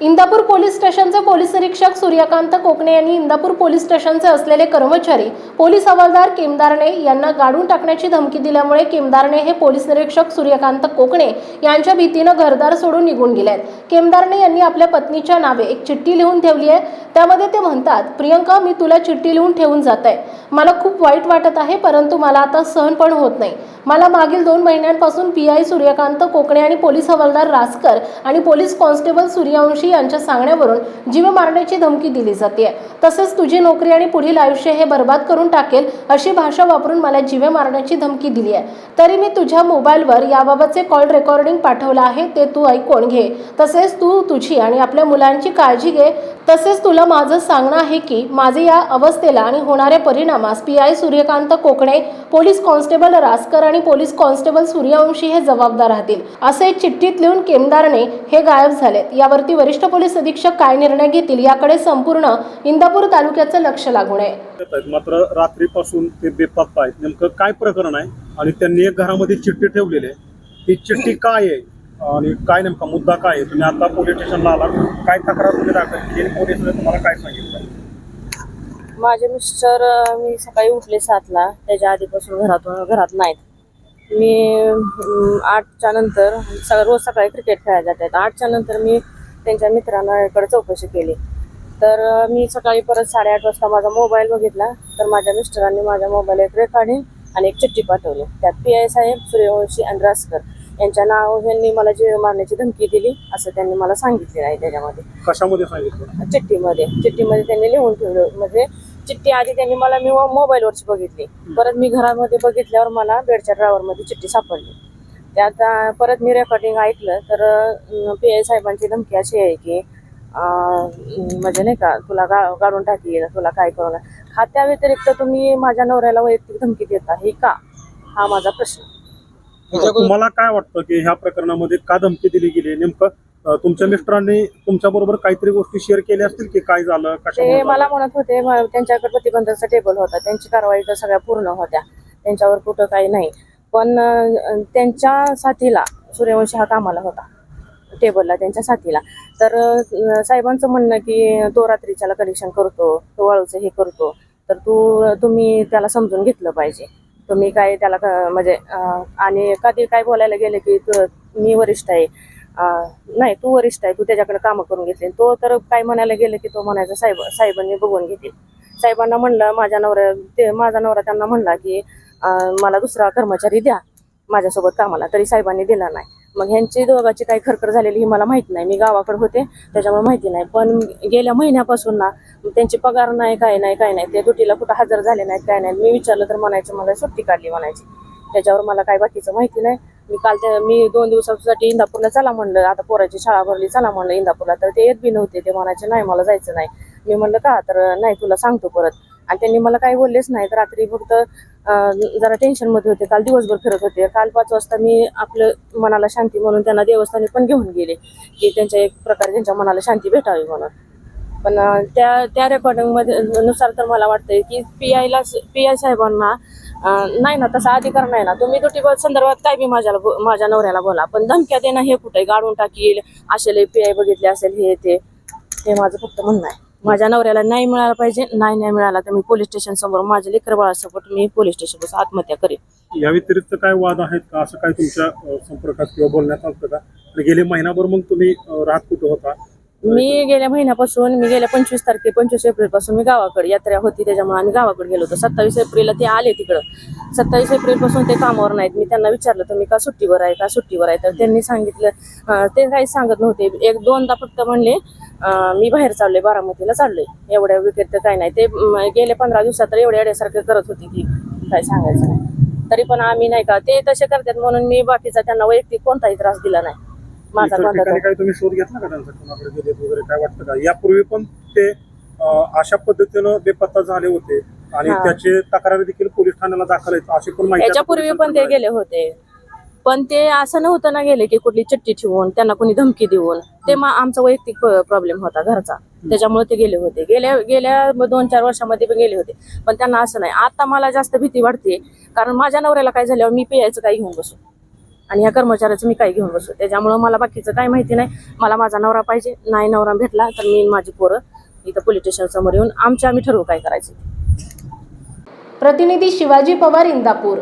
Indapur police स्टेशनचे police निरीक्षक सूर्यकांत कोकणे यांनी इंदापूर पोलीस स्टेशनचे असलेले कर्मचारी पोलीस हवालदार केमदारणे यांना गाडून टाकण्याची धमकी दिल्यामुळे केमदारणे हे पोलीस निरीक्षक सूर्यकांत कोकणे यांच्या भीतीनं घरदार सोडून निघून गेले आहेत केमदारणे यांनी आपल्या पत्नीच्या नावे एक चिठ्ठी लिहून ठेवली आहे. त्यामध्ये ते म्हणतात प्रियंका मी तुला चिठ्ठी लिहून ठेवून जात आहे मला खूप वाईट वाटत आहे परंतु मला आता सहन पण होत नाही. मला मागील दोन महिन्यांपासून पी आय सूर्यकांत कोकणे आणि पोलीस हवालदार रासकर आणि पोलीस कॉन्स्टेबल सूर्यवंशी यांच्या सांगण्यावरून जीव मारण्याची धमकी दिली जाते. तसेच तुझी नोकरी आणि पुढील आयुष्य हे बर्बाद करून टाकेल अशी भाषा वापरून मला जीवे मारण्याची धमकी दिली आहे. तरी मी तुझ्या मोबाईलवर याबाबतचे कॉल रेकॉर्डिंग पाठवलं आहे ते तू ऐकून घे. तसेच तू तुझी आणि आपल्या मुलांची काळजी घे. तसेच तुला माझं सांगणं आहे की माझे या अवस्थेला आणि होणाऱ्या परिणामास P I Suryakant Kokane police constable Raskar आणि पोलीस कॉन्स्टेबल सूर्यवंशी हे जबाबदार राहतील. असे चिठ्ठीत लिहून केमदारने हे गायब झालेत. यावरती वरिष्ठ पोलीस अधीक्षक काय निर्णय घेतील याकडे संपूर्ण इंदापूर तालुक्याचं लक्ष लागून आहे. मात्र रात्रीपासून ते बेपत्ता आहेत. नेमकं काय प्रकरण आहे? आणि त्यांनी एक घरामध्ये चिठ्ठी ठेवलेली आहे. ती चिठ्ठी काय आहे? आणि काय नेमका मुद्दा काय आहे? तुम्ही आता पोलीस स्टेशनला आला काय तक्रार तुम्ही दाखल केली आणि पोलिसांनी तुम्हाला काय सांगितलं? माझे मिस्टर मी सकाळी उठले सातला. त्याच्या आधीपासून घरातून घरात नाहीत. मी आठच्या नंतर रोज सकाळी क्रिकेट खेळायला जातात आठच्या नंतर मी त्यांच्या मित्रांकडे चौकशी केली. तर मी सकाळी परत साडेआठ वाजता माझा मोबाईल बघितला. तर माझ्या मिस्टरांनी माझ्या मोबाईल एक रेकॉर्डिंग आणि एक चिठ्ठी पाठवली. त्यात पी आय साहेब सूर्यवंशी आणि रासकर यांच्या नाव यांनी मला जीव मारण्याची धमकी दिली असं त्यांनी मला सांगितलेलं आहे त्याच्यामध्ये. कशामध्ये सांगितलं? चिठ्ठीमध्ये. चिठ्ठीमध्ये त्यांनी लिहून ठेवलं. म्हणजे चिठ्ठी आधी त्यांनी मला मी मोबाईलवरची बघितली. परत मी घरामध्ये बघितल्यावर मला बेडच्या ड्रायव्हरमध्ये चिठ्ठी सापडली. त्यात परत मी रेकॉर्डिंग ऐकलं तर पी आय साहेबांची धमकी अशी आहे की अं, म्हणजे नाही का तुला गा गाडून टाकील तुला काय करू खात्या व्यतिरिक्त तुम्ही माझ्या नवऱ्याला वैयक्तिक धमकी देता हे का? हा माझा प्रश्न. तुम्हाला काय वाटतं की ह्या प्रकरणामध्ये का धमकी दिली गेली? नेमकं तुमच्या मिस्टरांनी तुमच्या बरोबर काहीतरी गोष्टी शेअर केल्या असतील की काय झालं ते मला? म्हणत होते म- त्यांच्याकडे प्रतिबंधाचा टेबल होता. त्यांची कारवाई तर सगळ्या पूर्ण होत्या. त्यांच्यावर कुठं काही नाही. पण अं, त्यांच्या साथीला सूर्यवंशी हा कामाला होता. टेबलला त्यांच्या साथीला. तर अं, साहेबांचं म्हणणं की तो रात्रीच्याला कनेक्शन करतो तो वाळूचं हे करतो. तर तू तुम्ही त्याला समजून घेतलं पाहिजे. तुम्ही काय त्याला क- म्हणजे अं, आणि कधी काय बोलायला गेले की तू- मी वरिष्ठ आहे. नाही तू वरिष्ठ आहे तू त्याच्याकडे कामं करून घेतली. तो तर काय म्हणायला गेलं की तो म्हणायचा साहेब साहेबांनी बघून घेतील. साहेबांना म्हणलं माझ्या नवऱ्या ते माझा नवरा त्यांना म्हणला की मला दुसरा कर्मचारी द्या माझ्यासोबत कामाला. तरी साहेबांनी दिला नाही. मग ह्यांची दोघाची काही खरखर झालेली ही मला माहिती नाही. मी गावाकडे होते त्याच्यामुळे माहिती नाही. पण गेल्या महिन्यापासून ना त्यांची पगार नाही काय नाही काय नाही. ते दुटीला कुठं हजर झाले नाहीत काय नाही मी विचारलं तर म्हणायचं मला सुट्टी काढली म्हणायची. त्याच्यावर मला काय बाकीचं माहिती नाही. मी काल ते मी दोन दिवसासाठी इंदापूरला चला म्हणलं. आता पोराची शाळा भरली चला म्हणलं इंदापूरला. तर ते येत बी नव्हते. ते म्हणायचे नाही मला जायचं नाही. मी म्हणलं का? तर नाही तुला सांगतो परत. आणि त्यांनी मला काही बोललेच नाही तर रात्री फक्त जरा टेन्शनमध्ये होते. काल दिवसभर फिरत होते. काल पाच वाजता मी आपलं मनाला शांती म्हणून त्यांना देवस्थानी पण घेऊन गेले. की त्यांच्या एक प्रकारे त्यांच्या मनाला शांती भेटावी म्हणून. पण त्या त्या रेकॉर्डिंगमध्ये नुसार तर मला वाटतंय की पी आयला पी आय साहेबांना नाही ना तसा अधिकार नाही ना. तुम्ही दुटी संदर्भात काय बी माझ्याला माझ्या नवऱ्याला बोला. पण धमक्या देणं हे कुठे? गाडून टाकील असेल पी आय बघितले असेल हे ते. हे माझं फक्त म्हणणं आहे. माझ्या नवऱ्याला न्याय मिळाला पाहिजे. नाही न्याय मिळाला तर मी पोलीस स्टेशन समोर माझ्या लेकर बाळासोबत मी पोलीस स्टेशन बस आत्महत्या करेन. या व्यतिरिक्त काय वाद आहेत का? असं काय तुमच्या संपर्कात किंवा बोलण्यात आलं का? गेले महिनाभर मग तुम्ही राहत कुठं होता? मी गेल्या महिन्यापासून मी गेल्या पंचवीस तारखे पंचवीस एप्रिलपासून मी गावाकडे यात्रा होती त्याच्यामुळे आम्ही गावाकडे गेलो होतो. सत्तावीस एप्रिलला ते आले तिकडं. सत्तावीस एप्रिलपासून ते कामावर नाहीत. मी त्यांना विचारलं तुम्ही का सुट्टीवर आहे का सुट्टीवर आहे? तर त्यांनी सांगितलं ते काही सांगत नव्हते. एक दोनदा फक्त म्हणले मी बाहेर चाललोय बारामतीला चाललोय. एवढ्या विकेट काय नाही. ते म, गेले पंधरा दिवसात तर एवढ्या एवढ्यासारखे करत होती ती. काय सांगायचं नाही. तरी पण आम्ही नाही का ते तसे करतात म्हणून मी बाकीचा त्यांना वैयक्तिक कोणताही त्रास दिला नाही. माझा इतर कोणता ठिकाणी काही तुम्ही शोध घेतला का त्यांचा? कोणाकडे गेलेत वगैरे काय वाटतं का? यापूर्वी पण ते अं, अशा पद्धतीनं बेपत्ता झाले होते आणि हा. त्याचे तक्रारी देखील पोलीस ठाण्याला दाखल आहेत अशी पण माहिती पण ते गेले होते. पण ते असं नव्हतं ना गेले की कुठली चिठ्ठी ठेवून त्यांना कोणी धमकी देऊन. ते मा आमचा वैयक्तिक प्रॉब्लेम होता घरचा. त्याच्यामुळे ते गेले होते. गेल्या गेल्या दोन चार वर्षामध्ये पण गेले होते. पण त्यांना असं नाही. आता मला जास्त भीती वाटते कारण माझ्या नवऱ्याला काय झाल्यावर मी पियायचं काय घेऊन बसू. आणि ह्या कर्मचाऱ्याचं मी काय घेऊन बसू. त्याच्यामुळं मला बाकीचं काय माहिती नाही. मला माझा नवरा पाहिजे. नाही नवरा भेटला तर मी माझी पोरं इथं पोलीस स्टेशन समोर येऊन आमच्या आम्ही ठरवू काय करायचं. प्रतिनिधी शिवाजी पवार इंदापूर.